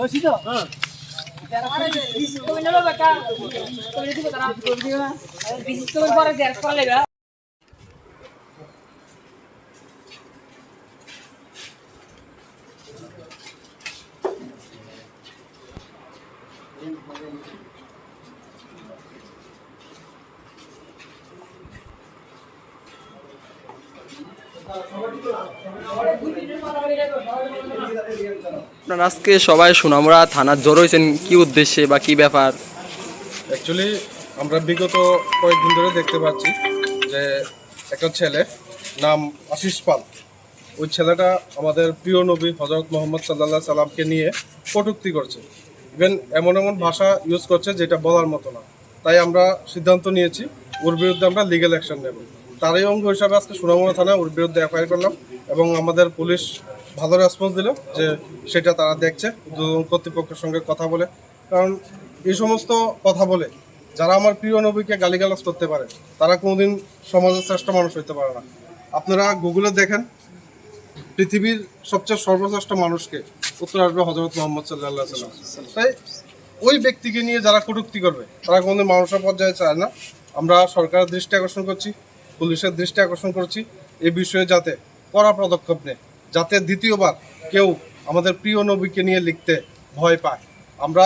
বসি তো বিশেষ করে পরে আপনার আজকে সবাই সুনামরা থানার জোর হয়েছেন, কি উদ্দেশ্যে বা কি ব্যাপার? অ্যাকচুয়ালি আমরা বিগত কয়েকদিন ধরে দেখতে পাচ্ছি যে একটা ছেলে নাম আশিস পাল। ওই ছেলেটা আমাদের প্রিয় নবী হজরত মোহাম্মদ সাল্লাহ সাল্লামকে নিয়ে কটুক্তি করছে। ইভেন এমন এমন ভাষা ইউজ করছে যেটা বলার মতো না। তাই আমরা সিদ্ধান্ত নিয়েছি, ওর বিরুদ্ধে আমরা লিগেল অ্যাকশন নেব। তারই অঙ্গ হিসাবে আজকে সুনামুনা থানায় ওর বিরুদ্ধে এফআইআর করলাম এবং আমাদের পুলিশ ভালো রেসপন্স দিল যে সেটা তারা দেখছে কর্তৃপক্ষের সঙ্গে কথা বলে। কারণ এই সমস্ত কথা বলে যারা আমার প্রিয় নবীকে গালিগালাজ করতে পারে, তারা কোনোদিন সমাজের শ্রেষ্ঠ মানুষ হইতে পারে না। আপনারা গুগলে দেখেন, পৃথিবীর সবচেয়ে সর্বশ্রেষ্ঠ মানুষকে উত্তর আসবে হজরত মোহাম্মদ সাল্লাহ সাল্লাম তাই ওই ব্যক্তিকে নিয়ে যারা কটূক্তি করবে, তারা কোনোদিন মানুষের পর্যায়ে চায় না। আমরা সরকারের দৃষ্টি আকর্ষণ করছি পুলিশের দৃষ্টি আকর্ষণ করছি এ বিষয়ে যাতে কড়া পদক্ষেপ নেয়, যাতে দ্বিতীয়বার কেউ আমাদের প্রিয় নবীকে নিয়ে লিখতে ভয় পায়। আমরা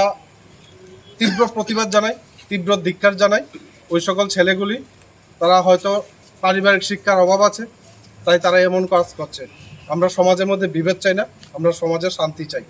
তীব্র প্রতিবাদ জানাই, তীব্র ধিক্কার জানাই ওই সকল ছেলেগুলি। তারা হয়তো পারিবারিক শিক্ষার অভাব আছে, তাই তারা এমন কাজ করছে। আমরা সমাজের মধ্যে বিভেদ চাই না, আমরা সমাজে শান্তি চাই।